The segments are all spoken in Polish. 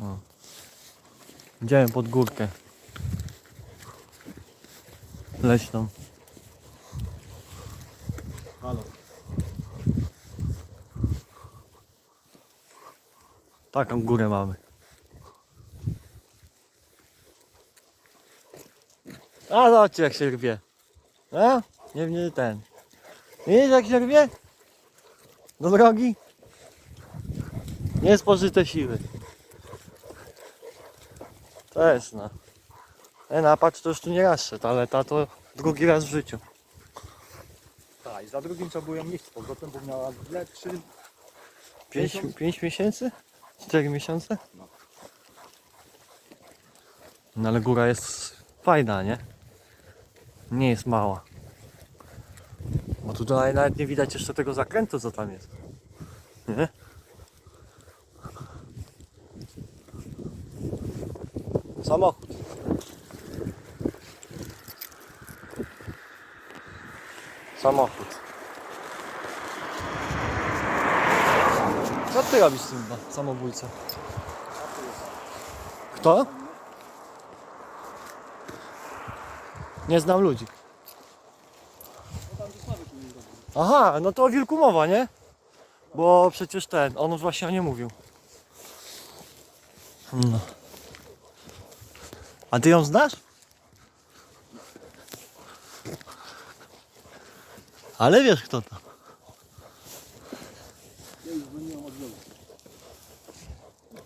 O. Idziemy pod górkę. Leśną. Halo. Taką górę mamy. A zobaczcie jak się rwie. A? Nie, nie ten. Widzisz jak się rwie? Do drogi? Niespożyte siły. Jest no. E, napatrz to już tu nie raz szedł, ale ta to drugi raz w życiu. Tak, i za drugim trzeba było ją nieść z powrotem, bo miała źle trzy... Pięć, Miesiąc? pięć miesięcy? Cztery miesiące? No. No ale góra jest fajna, nie? Nie jest mała. Bo tutaj nawet nie widać jeszcze tego zakrętu, co tam jest. Nie? Samochód. Samochód. Co ty robisz z tym samobójcą? Kto? Nie znam ludzi. Aha, no to o wilku mowa, nie? Bo przecież ten, on właśnie o nie mówił. No. A ty ją znasz? Ale wiesz kto to.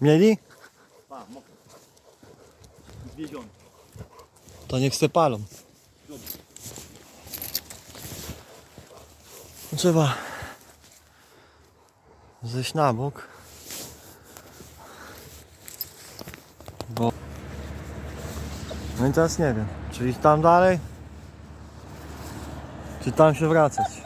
Mieli? Zwieziony. To niech se palą. Trzeba zejść na bok. No i teraz nie wiem, czy iść tam dalej, czy tam się wracać.